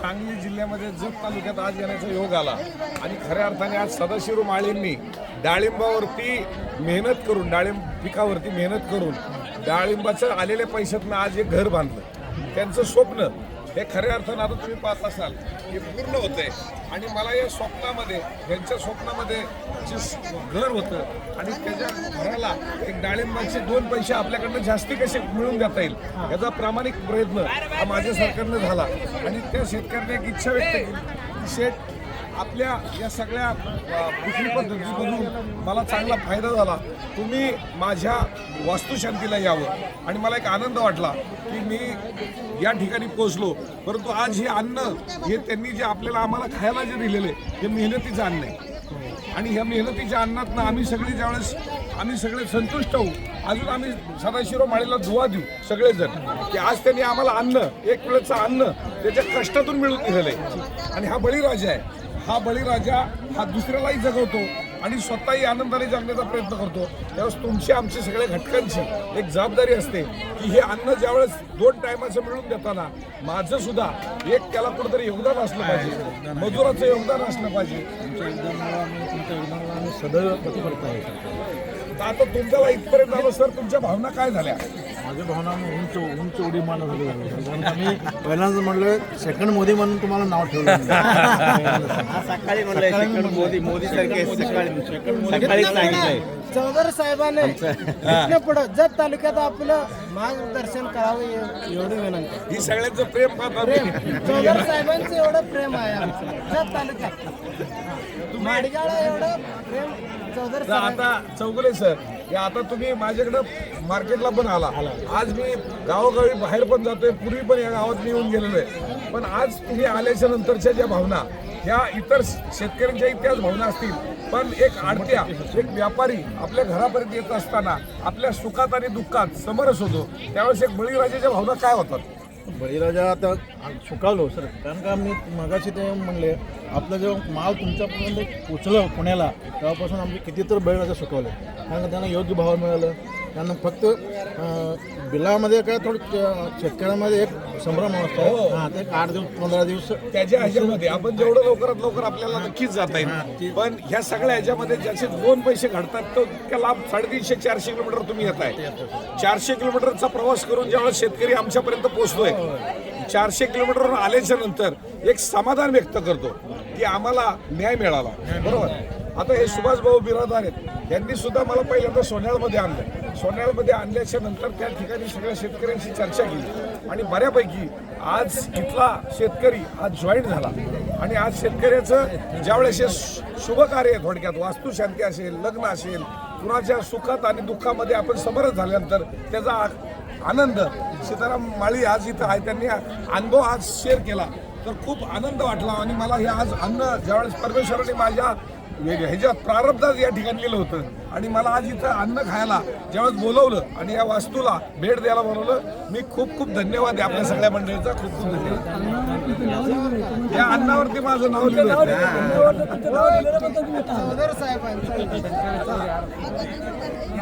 सांगली जिल्ह्यामध्ये जत तालुक्यात आज येण्याचा योग आला. आणि खऱ्या अर्थाने आज सदाशिव माळींनी डाळिंबावरती मेहनत करून डाळिंब पिकावरती मेहनत करून डाळिंबाचं आलेल्या पैशातनं आज एक घर बांधलं. त्यांचं स्वप्न हे खऱ्या अर्थानं आता तुम्ही पाहत असाल हे पूर्ण होतंय. आणि मला या स्वप्नामध्ये यांच्या स्वप्नामध्ये जे घर होतं आणि त्याच्या घराला एक डाळिंबाचे दोन पैसे आपल्याकडनं जास्ती कसे मिळवून देता येईल याचा प्रामाणिक प्रयत्न हा माझ्या सरकारनं झाला. आणि त्या शेतकऱ्याने एक इच्छा व्यक्त केली शेत आपल्या या सगळ्या अ, पद्धतीमधून मला चांगला फायदा झाला. तुम्ही माझ्या वास्तुशांतीला यावं. आणि मला एक आनंद वाटला की मी या ठिकाणी पोहोचलो. परंतु आज हे अन्न हे त्यांनी जे आपल्याला आम्हाला खायला जे दिलेले हे मेहनतीचं अन्न आहे. आणि ह्या मेहनतीच्या अन्नातनं आम्ही सगळे ज्यावेळेस आम्ही सगळे संतुष्ट होऊ अजून आम्ही सदाशिरो माळीला दुवा देऊ सगळेजण की आज त्यांनी आम्हाला अन्न एक वेळेचं अन्न त्याच्या कष्टातून मिळून दिलेलं आहे. आणि हा बळीराजा आहे. हा बळीराजा हा दुसऱ्यालाही जगवतो आणि स्वतःही आनंदाने जगण्याचा प्रयत्न करतो. त्यावेळेस तुमची आमची सगळ्या घटकांची एक जबाबदारी असते की हे अन्न ज्यावेळेस दोन टायमाचं मिळून देताना माझं सुद्धा एक त्याला कुठेतरी योगदान असलं पाहिजे. मजुराचं योगदान असलं पाहिजे. तुमच्या योगदानाला सदैव आहे. आता तुमच्याला इथपर्यंत आलो सर तुमच्या भावना काय झाल्या? माझ्या भावना उंच उंच उडी झालं. कारण आम्ही पहिल्यांदाच म्हणलं सेकंड मोदी म्हणून तुम्हाला नाव ठेवलं सकाळी म्हणलंय सेकंड मोदी मोदी सारखे सकाळी सकाळी सांगितलंय. चौधरी साहेबांनी इथनं पुढं जत तालुक्यात आपलं मार्गदर्शन करावं एव- एवढी विनंती. आहे. ही सगळ्यांचं प्रेम पाहता प्रेम. चौधरी साहेबांचं एवढं प्रेम आहे आमचं. जत तालुक्यात. माडगाळा एवढं प्रेम. चौधरी तर साहेब आता चौगुले सर हे आता तुम्ही माझ्याकडं मार्केटला पण आला. आज मी गावोगावी बाहेर पण जातोय पूर्वी पण या गावात मी येऊन गेलेलो आहे. पण आज तुम्ही आल्याच्या नंतरच्या ज्या भावना ह्या इतर शेतकऱ्यांच्या इतक्याच भावना असतील पण एक आडत्या एक व्यापारी आपल्या घरापर्यंत येत असताना आपल्या सुखात आणि दुःखात समरस होतो. त्यावेळेस एक बळीराजाच्या भावना काय होतात? बळीराजा आता सुकावलो सर. कारण का मी मगाशी ते म्हणले आपलं जेव्हा माल तुमच्यापर्यंत पोचलं पुण्याला तेव्हापासून आमचे किती तर बळीराजा सुकवले कारण का त्यांना योग्य भाव मिळालं. त्यांना फक्त बिलामध्ये काय थोडं शेतकऱ्यांमध्ये एक संभ्रम असतो. हां. ते आठ दिवस पंधरा दिवस त्याच्या ह्याच्यामध्ये आपण जेवढं लवकरात लवकर आपल्याला नक्कीच जाता येईल. पण ह्या सगळ्या ह्याच्यामध्ये ज्याचे दोन पैसे घडतात तो इतक्या लांब साडेतीनशे चारशे किलोमीटर तुम्ही येत आहे चारशे किलोमीटरचा प्रवास करून ज्यावेळेस शेतकरी आमच्यापर्यंत पोहोचतोय चारशे किलोमीटरवर आल्याच्यानंतर एक समाधान व्यक्त करतो की आम्हाला न्याय मिळाला. बरोबर? आता हे सुभाष भाऊ बिरादार आहेत. यांनी सुद्धा मला पहिल्यांदा सोन्याळमध्ये आणलं सोन्याळमध्ये आणल्याच्या नंतर त्या ठिकाणी सगळ्या शेतकऱ्यांशी चर्चा केली. आणि बऱ्यापैकी आज इथला शेतकरी आज जॉईंट झाला. आणि आज शेतकऱ्याचं ज्यावेळेस हे शु- शुभ कार्य थोडक्यात वास्तुशांती असेल लग्न असेल कुणाच्या सुखात आणि दुःखामध्ये आपण समरस झाल्यानंतर त्याचा आनंद. सीताराम माळी आज इथं आहे त्यांनी अनुभव आज शेअर केला. तर खूप आनंद वाटला आणि मला हे आज अन्न ज्यावेळेस परमेश्वराने माझ्या ह्याच्यात प्रारब्धात या ठिकाणी लिहिलं होतं आणि मला आज इथं अन्न खायला ज्यावेळेस बोलवलं आणि या वास्तूला भेट द्यायला बोलवलं मी खूप खूप धन्यवाद आहे आपल्या सगळ्या मंडळीचा खूप खूप धन्यवाद. या अन्नावरती माझं नाव लिहिलं